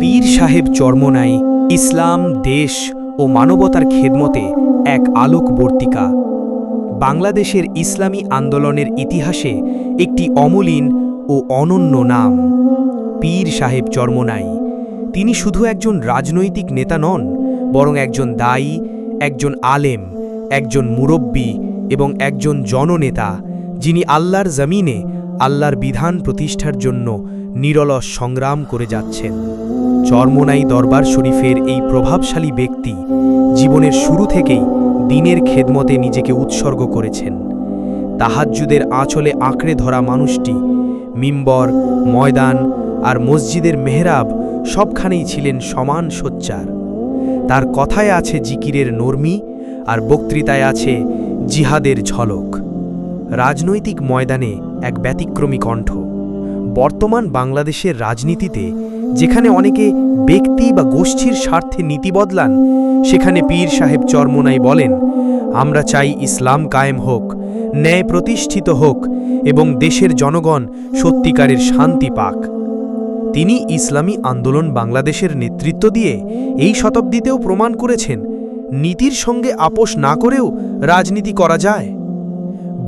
পীর সাহেব চর্মনাই ইসলাম, দেশ ও মানবতার খেদমতে এক আলোকবর্তিকা। বাংলাদেশের ইসলামী আন্দোলনের ইতিহাসে একটি অমলিন ও অনন্য নাম। পীর সাহেব চর্মনাই তিনি শুধু একজন রাজনৈতিক নেতা নন, বরং একজন দায়ী, একজন আলেম, একজন মুরব্বী এবং একজন জননেতা, যিনি আল্লাহর জমিনে আল্লাহর বিধান প্রতিষ্ঠার জন্য নিরলস সংগ্রাম করে যাচ্ছেন। চরমোনাই দরবার শরীফের এই প্রভাবশালী ব্যক্তি জীবনের শুরু থেকেই দিনের খেদমতে নিজেকে উৎসর্গ করেছেন। তাহাজ্জুদের আঁচলে আঁকড়ে ধরা মানুষটি মিম্বর, ময়দান আর মসজিদের মেহরাব সবখানেই ছিলেন সমান সোচ্চার। তার কথায় আছে জিকিরের নর্মি আর বক্তৃতায় আছে জিহাদের ঝলক। রাজনৈতিক ময়দানে এক ব্যতিক্রমী কণ্ঠ। বর্তমান বাংলাদেশের রাজনীতিতে, যেখানে অনেকে ব্যক্তি বা গোষ্ঠীর স্বার্থে নীতি বদলান, সেখানে পীর সাহেব চরমোনাই বলেন, আমরা চাই ইসলাম কায়েম হোক, ন্যায় প্রতিষ্ঠিত হোক, এবং দেশের জনগণ সত্যিকারের শান্তি পাক। তিনি ইসলামী আন্দোলন বাংলাদেশের নেতৃত্ব দিয়ে এই শতাব্দীতেও প্রমাণ করেছেন, নীতির সঙ্গে আপোষ না করেও রাজনীতি করা যায়।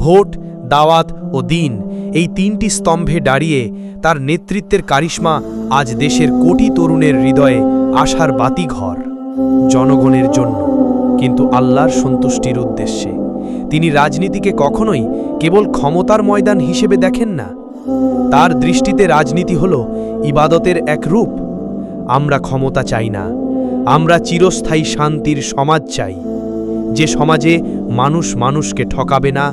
ভোট, দাওয়াত ও দিন এই তিনটি স্তম্ভে দাঁড়িয়ে তার নেতৃত্বের কারিশ্মা আজ দেশের কোটি তরুণের হৃদয়ে আশার বাতিঘর, জনগণের জন্য। কিন্তু আল্লাহর সন্তুষ্টির উদ্দেশ্যে। তিনি রাজনীতিকে কখনোই কেবল ক্ষমতার ময়দান হিসেবে দেখেন না। তার দৃষ্টিতে রাজনীতি হল ইবাদতের এক রূপ। আমরা ক্ষমতা চাই না। আমরা চিরস্থায়ী শান্তির সমাজ চাই। যে সমাজে মানুষ মানুষকে ঠকাবে না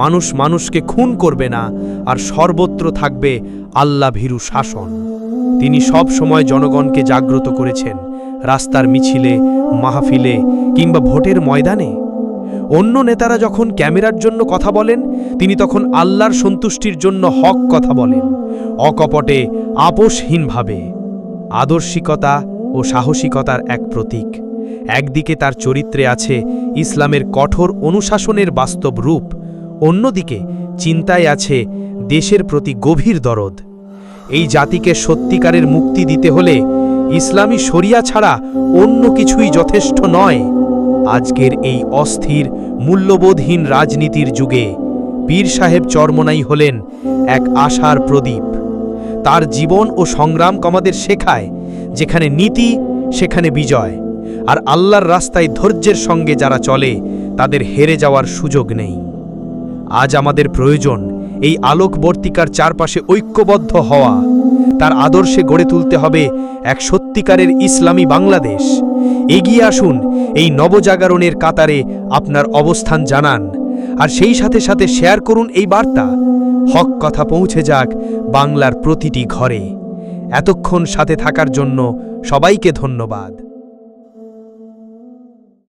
মানুষ মানুষকে খুন করবে না, আর সর্বত্র থাকবে আল্লাহ ভীরু শাসন। তিনি সব সময় জনগণকে জাগ্রত করেছেন, রাস্তার মিছিলে, মাহফিলে কিংবা ভোটের ময়দানে। অন্য নেতারা যখন ক্যামেরার জন্য কথা বলেন, তিনি তখন আল্লাহর সন্তুষ্টির জন্য হক কথা বলেন, অকপটে, আপোষহীনভাবে। আদর্শিকতা ও সাহসিকতার এক প্রতীক। একদিকে তার চরিত্রে আছে ইসলামের কঠোর অনুশাসনের বাস্তব রূপ অন্যদিকে চিন্তায় আছে দেশের প্রতি গভীর দরদ। এই জাতিকে সত্যিকারের মুক্তি দিতে হলে ইসলামী শরিয়া ছাড়া অন্য কিছুই যথেষ্ট নয়। আজকের এই অস্থির, মূল্যবোধহীন রাজনীতির যুগে পীর সাহেব চরমনাই হলেন এক আশার প্রদীপ। তার জীবন ও সংগ্রাম কমাদের শেখায়, যেখানে নীতি, সেখানে বিজয়। আর আল্লাহর রাস্তায় ধৈর্যের সঙ্গে যারা চলে, তাদের হেরে যাওয়ার সুযোগ নেই। আজ আমাদের প্রয়োজন এই আলোকবর্তিকার চারপাশে ঐক্যবদ্ধ হওয়া। তার আদর্শে গড়ে তুলতে হবে এক সত্যিকারের ইসলামী বাংলাদেশ। এগিয়ে আসুন এই নবজাগরণের কাতারে আপনার অবস্থান জানান। আর সেই সাথে সাথে শেয়ার করুন এই বার্তা। হক কথা পৌঁছে যাক বাংলার প্রতিটি ঘরে। এতক্ষণ সাথে থাকার জন্য সবাইকে ধন্যবাদ।